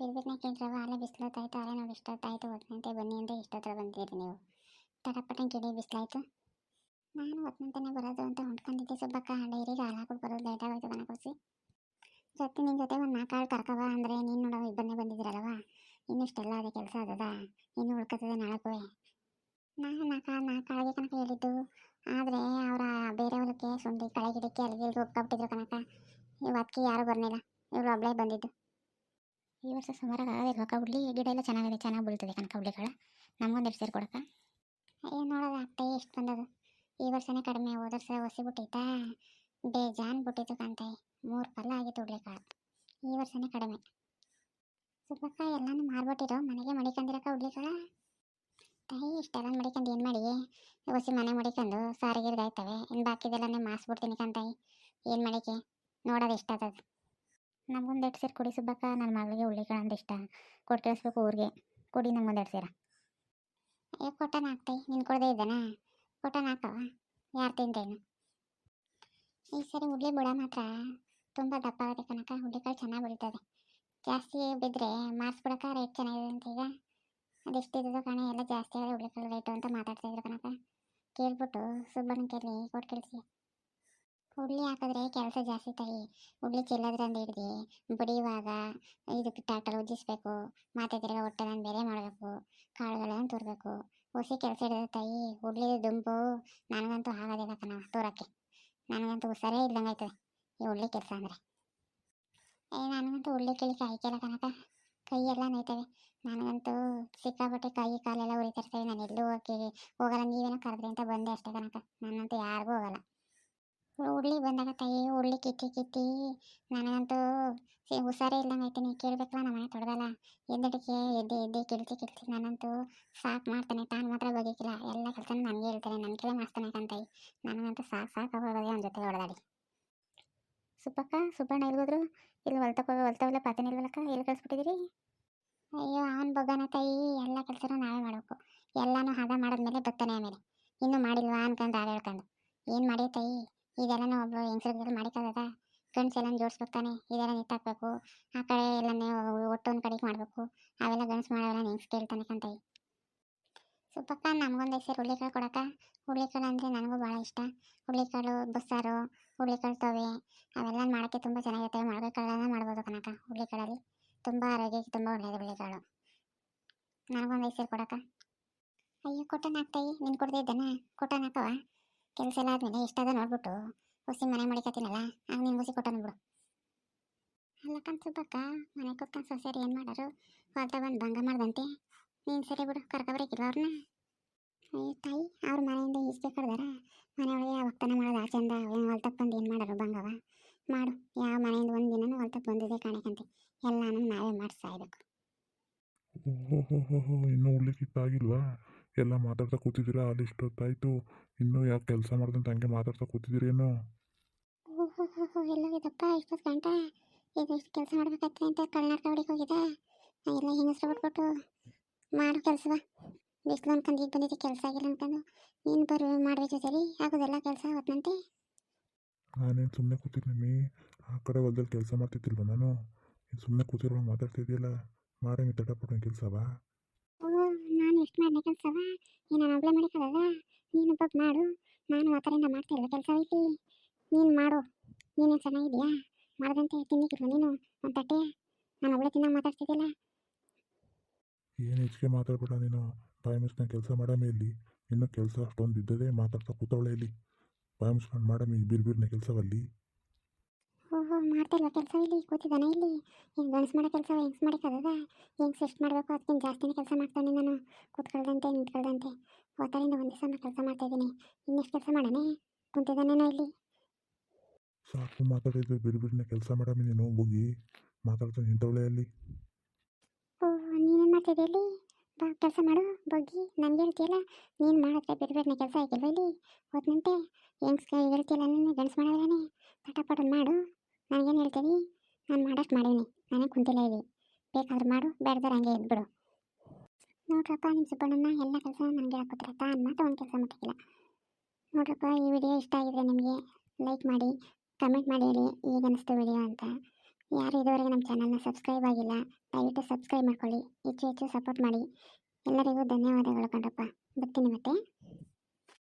ಬಿರ್ಬಿರ್ನ ಕೇಳ್ರವ ಅಲ್ಲ ಬಿಸಿಲತ್ತಾಯ್ತು ಅಲ್ಲ, ನಾವು ಇಷ್ಟೊತ್ತಾಯ್ತು ಹೊತ್ತಂತೆ ಬನ್ನಿ ಅಂದರೆ ಇಷ್ಟೊತ್ತರ ಬಂದಿರಿ ನೀವು. ತಟಪಟನ್ ಕಿಡಿ ಬಿಸಿಲಾಯ್ತು. ನಾನು ಹೊತ್ತಂತಾನೆ ಬರೋದು ಅಂತ ಹೊಂಟ್ಕೊಂಡಿದ್ದೆ ಸುಬ್ಬಕ್ಕ. ಡೈರಿಗೆ ಹಾಲು ಹಾಕೊಂಡು ಬರೋದು ಲೇಟ್ ಆಗೋಯ್ತು ಕಣ ಕೊಡಿಸಿ ಜೊತೆ ನಿನ್ನ ಜೊತೆ ಒಂದು ನಾಲ್ಕು ಆಳು ಕರ್ಕವ ಅಂದರೆ ನೀನು ನೋಡೋ ಇಬ್ಬರನ್ನೇ ಬಂದಿದ್ದೀರಲ್ವ ಇನ್ನು ಇಷ್ಟೆಲ್ಲ ಅದೇ ಕೆಲಸ ಅದದ ಇನ್ನು ಉಳ್ಕತ್ತದೆ ನಾಳಕ್ಕೂ ನಾನು ನಾಲ್ಕು ನಾಲ್ಕು ಆಳಿಗೆ ಕನಕ ಹೇಳಿದ್ದು. ಆದರೆ ಅವರ ಬೇರೆ ಹೊಲಕ್ಕೆ ಸುಂಡಿ, ಕಳೆ ಗಿಡಕ್ಕೆ ಅಲ್ಲಿಗೆ ಒಪ್ಕೊಬಿಟ್ಟಿದ್ರು ಕನಕ. ಇವತ್ತಿಗೆ ಯಾರೂ ಬರಲಿಲ್ಲ ಇವಳು ಒಬ್ಬಳೇ ಬಂದಿದ್ದು. ಈ ವರ್ಷ ಸುಮಾರಾಗಿ ಆಗಬೇಕು ಅಕ್ಕ ಹುಡ್ಲಿ, ಗಿಡ ಎಲ್ಲ ಚೆನ್ನಾಗಿದೆ, ಚೆನ್ನಾಗಿ ಬೀಳ್ತದೆ ಕನಕ ಹುಡ್ಲಿಗಳು. ನಮಗೊಂದು ಎರಡು ಸೇರಿ ಕೊಡಕ್ಕ. ಅಯ್ಯೋ ನೋಡೋದು ಅತ್ತೆ ಎಷ್ಟು ಬಂದದು. ಈ ವರ್ಷನೇ ಕಡಿಮೆ, ಹೋದ ವರ್ಷ ಹೊಸಿ ಬೇಜಾನ್ ಬಿಟ್ಟಿತ್ತು ಕಾಂತಾಯಿ ಮೂರು ಪಲ್ಲ ಆಗಿತ್ತು ಹುಡ್ಲಿಕಾಳು ಈ ವರ್ಷನೇ ಕಡಿಮೆ. ಸುಬ್ಬಕ್ಕ, ಎಲ್ಲಾನು ಮಾರ್ಬಿಟ್ಟಿರೋ, ಮನೆಗೆ ಮಡಿಕೊಂಡಿರಕ್ಕ ಹುಡ್ಲಿಕಾಳ ತಾಯಿ ಇಷ್ಟೆಲ್ಲ ಮಡಿಕೊಂಡು ಏನು ಮಾಡಿ ಹೊಸಿ ಮನೆ ಮಡಿಕೊಂಡು ಸಾರಿಗೆ ಆಯ್ತವೆ. ಇನ್ನು ಬಾಕಿದೆಲ್ಲನೇ ಮಾಸ್ಬಿಡ್ತೀನಿ ಕಾಂತಾಯಿ ಏನು ಮಾಡಿಕೆ? ನೋಡೋದು ಇಷ್ಟಾಗ್ತದೆ ನಮ್ಗೊಂದು ಎರಡು ಸೇರು ಕೊಡಿ ಸುಬ್ಬಕ್ಕ ನನ್ನ ಮಗಳಿಗೆ ಹುಳ್ಳಿಕಾಳು ಅಂದ್ರೆ ಇಷ್ಟ. ಕೊಟ್ಟು ಕಳಿಸ್ಬೇಕು ಊರಿಗೆ. ಕೊಡಿ ನಮ್ಗೊಂದು ಎರಡು ಸೇರ. ಏ ಕೊಟ್ಟನ ಹಾಕ್ತೈ ನಿನ್ ಕೊಡದೇ ಇದ್ದಾನಾ? ಕೊಟ್ಟನ ನಾಕವ ಯಾರು ತಿಂತೇನು ಈ ಸರಿ ಹುಡ್ಲಿ ಬುಡ ಮಾತ್ರ. ತುಂಬ ದಪ್ಪ ಆಗುತ್ತೆ ಕನಕ ಹುಡ್ಲಿಕಾಳು ಚೆನ್ನಾಗಿ ಬೆಳೀತದೆ. ಜಾಸ್ತಿ ಬಿದ್ದರೆ ಮಾರ್ಸ್ಬಿಡಕ ರೇಟ್ ಚೆನ್ನಾಗಿದೆ ಅಂತ ಈಗ. ಅದೆಷ್ಟಿದ್ದೋ ಕಣ, ಎಲ್ಲ ಜಾಸ್ತಿ ಆಗಿದೆ ಹುಡ್ಲಿಕಾಳು ರೇಟು ಅಂತ ಮಾತಾಡ್ತಾಯಿದ್ರು ಕನಕ ಕೇಳ್ಬಿಟ್ಟು ಸುಬ್ಬನ ಕೇಳಿ ಕೊಟ್ಟು ಕಳಿಸಿ. ಹುಡ್ಲಿ ಹಾಕಿದ್ರೆ ಕೆಲಸ ಜಾಸ್ತಿ ತಾಯಿ ಹುಡ್ಲಿ ಚೆಲ್ಲೋದ್ರಿಂದ ಹಿಡ್ದು ಬಡಿಯುವಾಗ ಇದಕ್ಕೆ ಟ್ಯಾಕ್ಟರ್ ಉಜ್ಜಿಸ್ಬೇಕು. ಮತ್ತೆ ತಿರ್ಗಾ ಹೊಟ್ಟೆದನ್ನು ಬೇರೆ ಮಾಡಬೇಕು. ಕಾಳುಗಳನ್ನು ತುರಬೇಕು. ಹೊಸಿ ಕೆಲಸ ಹಿಡಿದ ತಾಯಿ ಹುಡ್ಲಿ ದುಂಬು. ನನಗಂತೂ ಆಗೋದಿಲ್ಲ ಕಣ ತೋರಕ್ಕೆ. ನನಗಂತೂ ಹುಷಾರೇ ಆಯ್ತದೆ. ಈ ಹುಡ್ಲಿ ಕೆಲಸ ಅಂದರೆ. ಏ, ನನಗಂತೂ ಹುಡ್ಲಿ ಕೇಳಿಕ್ಕೆ ಆಯ್ಕೆಲ್ಲ ಕನಕ ಕೈಯೆಲ್ಲ ನೋಯ್ತವೆ. ನನಗಂತೂ ಸಿಕ್ಕಾಪಟ್ಟೆ ಕೈ ಕಾಲೆಲ್ಲ ಉರಿತಿರ್ತವೆ ನಾನು ಎಲ್ಲೂ ಹೋಗಿ ಹೋಗಲ್ಲ. ನೀವೇನೋ ಕರೆದ್ರಿ ಅಂತ ಬಂದೆ ಅಷ್ಟೇ ಕನಕ ನನ್ನಂತೂ ಯಾರಿಗೂ ಹೋಗಲ್ಲ. ಉಳ್ಳಿ ಬಂದಾಗ ತಾಯಿ ಉಳ್ಳಿ ಕಿತ್ತಿ ಕಿತ್ತಿ ನನಗಂತೂ ಹುಷಾರೇ ಇಲ್ದಂಗೆ ನೀ ಕೇಳಬೇಕಲ್ಲ ನಮ್ಮ ಮನೆ ತೊಡ್ದಲ್ಲ. ಎದ್ದಡಿಕೆ, ಎದ್ದೆ ಎದ್ದೆ ಕಿಡ್ತಿ ಕಿಡ್ತಿ ನಾನಂತೂ ಸಾಕು ಮಾಡ್ತಾನೆ, ತಾನು ಮಾತ್ರ ಬಗೆಕಿಲ್ಲ. ಎಲ್ಲ ಕೆಲಸ ನನಗೆ ಹೇಳ್ತಾನೆ ನನ್ನ ಕೆಲ ಮಾಡ್ತಾನೆ ಕಂತಾಯಿ ನನಗಂತೂ ಸಾಕು ಸಾಕು ಹೋಗೋದೇ ಅವನ ಜೊತೆ ಹೊಡೆದಾಡಿ ಸುಪ್ಪಕ್ಕ ಸುಬ್ಬಣ್ಣ ಎಲ್ಗೋದ್ರು? ಇಲ್ಲಿ ಹೊಲ್ತಕ್ಕೆ ಹೊಲ್ತವಲ್ಲ ಪಾತನೆ ಇಲ್ವಲ್ಲಕ್ಕ? ಎಲ್ಲಿ ಕಳಿಸ್ಬಿಟ್ಟಿದ್ದೀರಿ? ಅಯ್ಯೋ, ಅವನ ಬಗ್ಗಾನ ತಾಯಿ. ಎಲ್ಲ ಕೆಲಸನೂ ನಾವೇ ಮಾಡಬೇಕು. ಎಲ್ಲನೂ ಹದ ಮಾಡಿದ್ಮೇಲೆ ಬರ್ತಾನೆ ಆಮೇಲೆ. ಇನ್ನೂ ಮಾಡಿಲ್ವಾ ಅನ್ಕೊಂಡು ಆಗ ಹೇಳ್ಕೊಂಡು. ಏನು ಮಾಡಿ ತಾಯಿ? ಇದೆಲ್ಲ ಒಬ್ಬರು ಹೆಂಗಸ್ರಿಗೆ ಎಲ್ಲ ಗಂಡ್ಸೆಲ್ಲ ಜೋಡಿಸ್ಬೇಕಾನೆ ಇದೆಲ್ಲ ನಿತ್ತಾಕ್ಬೇಕು ಆ ಕಡೆ ಎಲ್ಲನೇ ಒಟ್ಟು ಒಂದು ಕಡೆಗೆ ಮಾಡಬೇಕು. ಅವೆಲ್ಲ ಗಂಡಸು ಮಾಡೋಲ್ಲ ಹೆಂಗ್ಸ್ ಕೇಳ್ತಾನೆ ಕಂತಾಯಿ ಸುಪ್ಪಕ್ಕ ನಮಗೊಂದು ಐದು ಸೇರಿ ಹುಳ್ಳಿಕಾಳು ಕೊಡಕ್ಕ? ಹುರುಳಿಕಾಳು ಅಂದರೆ ನನಗೂ ಭಾಳ ಇಷ್ಟ. ಹುರುಳಿಕಾಳು, ಬಸ್ಸಾರು, ಹುರುಳಿಕಾಳು ತವೆ ಅವೆಲ್ಲ ಮಾಡೋಕ್ಕೆ ತುಂಬ ಚೆನ್ನಾಗಿರ್ತವೆ ಮೊಳಕೆ ಕಾಳೆಲ್ಲ ಮಾಡ್ಬೋದು ಕನಕ ಹುರುಳಿಕಾಳಲ್ಲಿ. ತುಂಬ ಆರೋಗ್ಯಕ್ಕೆ ತುಂಬ ಒಳ್ಳೆಯದು ಹುರುಳಿಕಾಳು. ನನಗೊಂದು ಐದು ಸೇರಿ ಕೊಡಕ್ಕ? ಅಯ್ಯೋ, ಕೊಟ್ಟನ ಹಾಕ್ತಾಯಿ ನೀನು ಕೊಡದೇ ಇದ್ದಾನ? ಕೊಟ್ಟನ ಹಾಕವ ಕೆಲಸ ಎಲ್ಲ ಆದಮೇಲೆ ಅದ ನೋಡ್ಬಿಟ್ಟು ಹೊಸಿ ಮನೆ ಮಡಿಕತ್ತೀನಲ್ಲ, ಆಗ ನೀನು ಹುಸಿ ಕೊಟ್ಟನು ಬಿಡು. ಅಲ್ಲಕ್ಕಂತ ಸುಬ್ಬಕ್ಕ, ಮನೆ ಕೂತ್ಕೊಂಡು ಸೊಸೆಯರು ಏನು ಮಾಡೋರು? ಹೊಲ್ತ ಬಂದು ಭಂಗ ಮಾಡ್ದಂತೆ. ನೀನು ಸರಿ ಬಿಡು ಕರ್ಕೊಬರಕ್ಕಿಲ್ಲ ಅವ್ರನ್ನ ಅಯ್ಯ ತಾಯಿ, ಅವ್ರ ಮನೆಯಿಂದ ಈಚೆ ಕಡ್ದಾರ? ಮನೆ ಒಳಗೆ ಒಕ್ಕನ ಮಾಡೋದು ಆಚೆಂದ ಏನು ಹೊಲ್ತಪ್ಪ ಬಂದು ಏನು ಮಾಡೋರು ಭಂಗವ? ಮಾಡು, ಯಾವ ಮನೆಯಿಂದ ಒಂದು ದಿನನೂ ಹೊಲ್ತಪ್ಪ ಬಂದಿದೆ ಕಾಣಕಂತೆ. ಎಲ್ಲಾನು ನಾವೇ ಮಾಡಿಸ್ತಾ ಓಹೋ ಇನ್ನೂ ಉಳ್ಳಿಕ್ಕಿತ್ತಾಗಿಲ್ವಾ ಎಲ್ಲ ಮಾತಾಡ್ತಾ ಕೂತಿದ್ದೀರಾ? ಅಲ್ಲಿ ಇಷ್ಟೊತ್ತಾಯ್ತು. ಇನ್ನೂ ಯಾಕೆ ಕೆಲಸ ಮಾಡ್ದಂತ ಹಂಗೆ ಮಾತಾಡ್ತಾ ಕೂತಿದ್ದೀರೇನು ಎಲ್ಲೋಗಿದ್ದಪ್ಪ ಇಷ್ಟೊತ್ತು ಗಂಟ? ಇದು ಇಷ್ಟು ಕೆಲಸ ಮಾಡ್ಬೇಕಾಗ್ತದೆ ಅಂತ ಕಳ್ನಾಟಕ ಹೊಡಿಗೆ ಹೋಗಿದ್ದ. ಎಲ್ಲ ಹೆಂಗಸ್ರು ಬಿಟ್ಬಿಟ್ಟು ಮಾಡು ಕೆಲಸವ ಬಿಸಿಲು ಅನ್ಕೊಂಡು ಈಗ ಬಂದಿದ್ದೆ ಕೆಲಸ ಆಗಿಲ್ಲ ಅನ್ಕೊಂಡು. ನೀನು ಬರು ಮಾಡಬೇಕು ಸರಿ ಆಗೋದೆಲ್ಲ ಕೆಲಸ ಹೊತ್ತಂತೆ ನಾನೇನು ಸುಮ್ಮನೆ ಕೂತಿದ್ದೀನಿ ಆ ಕಡೆ ಹೊಲದಲ್ಲಿ ಕೆಲಸ ಮಾಡ್ತಿದ್ದಿಲ್ವ ನಾನು? ಸುಮ್ಮನೆ ಕೂತಿರೋ ಮಾತಾಡ್ತಿದ್ದೀಯಲ್ಲ. ಮಾಡಿ ತಡಪಟ್ಟು ಕೆಲಸವಾ ನಾನು ಎಷ್ಟು ಮಾಡನೆ ಕೆಲಸವ? ನೀನು ನಾನು ಮಾಡಿಕೊಳ್ಳದ ನೀನು ಒಬ್ಬ ಮಾಡು. ನಾನು ಆ ಕಡೆಯಿಂದ ಮಾಡ್ತಿಲ್ಲ ಕೆಲಸ ಐತಿ ನೀನು ಮಾಡು. ನೀನು ಚೆನ್ನಾಗಿದೆಯಾ ಮಾಡ್ದಂತೆ. ತಿನ್ನಿಕ್ಕಿಲ್ವ ನೀನು? ಒಂದು ತಟ್ಟೆ? ನಾನು ಒಬ್ಳೆ ತಿನ್ನ ಮಾತಾಡ್ತಿದ್ದಿಲ್ಲ. ಏನು ಹೆಚ್ಚಿಗೆ ಮಾತಾಡ್ಬೇಡ ನೀನು? ಬಾಯಿ ಕೆಲಸ ಮಾಡಮೇ ಇಲ್ಲಿ. ಇನ್ನೂ ಕೆಲಸ ಅಷ್ಟೊಂದು ಇದ್ದದೇ ಮಾತಾಡ್ತಾ ಕೂತವಳೆ ಇಲ್ಲಿ. ಬಾಯಿ ಮುಚ್ಕೊಂಡು ಮಾಡಮಿ ಬಿರ್ಬಿರ್ನ ಕೆಲಸವಲ್ಲಿ. ಓಹೋ ಇಲ್ವಾ ಕೆಲಸ ಇಲ್ಲಿ? ಕೂತಿದ್ದಾನೆ ಇಲ್ಲಿ? ಹಿಂಗೆ ಗಂಡ್ಸು ಮಾಡೋ ಕೆಲಸ ಹೆಂಗ್ಸ್ ಮಾಡೋಕ್ಕದ ಹೆಂಗೆ ಸೆಸ್ಟ್ ಮಾಡಬೇಕು? ಅದಕ್ಕಿಂತ ಜಾಸ್ತಿನೇ ಕೆಲಸ ಮಾಡ್ತಾನೆ ನಾನು. ಕೂತ್ಕೊಳ್ದಂತೆ ನಿಂತ್ಕೊಳ್ದಂತೆ. ಒತ್ತರಿಂದ ಒಂದು ದಿವಸ ಕೆಲಸ ಮಾಡ್ತಾಯಿದ್ದೀನಿ ಇನ್ನೆಷ್ಟು ಕೆಲಸ ಮಾಡಾನೆ ಕುಂತಿದ್ದಾನೇನೋ ಇಲ್ಲಿ? ಸಾಕು ಮಾತಾಡಿದ್ದು ಬಿಡಿನ ಕೆಲಸ ಮಾಡಮಿ ನೀನು ಹೋಗಿ ಮಾತಾಡ್ತಾ ನಿಂತವಳೆ ಅಲ್ಲಿ. ಓ ನೀನೇನು ಮಾಡ್ತಿದ್ದೆ ಇಲ್ಲಿ? ಬಾ ಕೆಲಸ ಮಾಡು ಬಗ್ಗಿ. ನನಗೆ ಹೇಳ್ತೀಯಲ್ಲ ನೀನು ಮಾಡಿದ್ರೆ ಬೇರೆ ಬೇರೆ ಕೆಲಸ ಆಗಿಲ್ವ ಇಲ್ಲಿ? ಹೋದ್ನಂತೆ. ಹೆಂಗ್ಸ್ ಹೇಳ್ತೀಯಲ್ಲ ನೀನು ಗಂಡ್ಸು ಮಾಡೋದಾನೆ ಪಟ ಮಾಡು. ನನಗೇನು ಹೇಳ್ತೀನಿ? ನಾನು ಮಾಡೋಷ್ಟು ಮಾಡೀನಿ. ನಾನೇ ಕುಂತಿಲ್ಲ ಇಲ್ಲಿ ಬೇಕಾದ್ರೆ ಮಾಡು ಬೇಡದ್ರೆ ಹಂಗೆ ಇದ್ಬಿಡು. ನೋಡ್ರಪ್ಪ ನಿಮ್ಮ ಸುಬ್ಬಣ್ಣನ ಎಲ್ಲ ಕೆಲಸ ನನಗೆ ಹಾಕೋತಾರೆ ತಾನು ಮಾತ್ರ ಒಂದು ಕೆಲಸ ಮಾಡ್ತಿಲ್ಲ ನೋಡ್ರಪ್ಪ ಈ ವಿಡಿಯೋ ಇಷ್ಟ ಆಗಿದ್ರೆ ನಿಮಗೆ ಲೈಕ್ ಮಾಡಿ ಕಮೆಂಟ್ ಮಾಡಿ ಹೇಳಿ ಈಗ ಅನಿಸ್ತು ವಿಡಿಯೋ ಅಂತ. ಯಾರು ಇದುವರೆಗೆ ನಮ್ಮ ಚಾನಲ್ನ ಸಬ್ಸ್ಕ್ರೈಬ್ ಆಗಿಲ್ಲ, ದಯವಿಟ್ಟು ಸಬ್ಸ್ಕ್ರೈಬ್ ಮಾಡ್ಕೊಳ್ಳಿ. ಹೆಚ್ಚು ಹೆಚ್ಚು ಸಪೋರ್ಟ್ ಮಾಡಿ. ಎಲ್ಲರಿಗೂ ಧನ್ಯವಾದಗಳು ಕಣ್ರಪ್ಪ. ಬರ್ತೀನಿ ಮತ್ತೆ.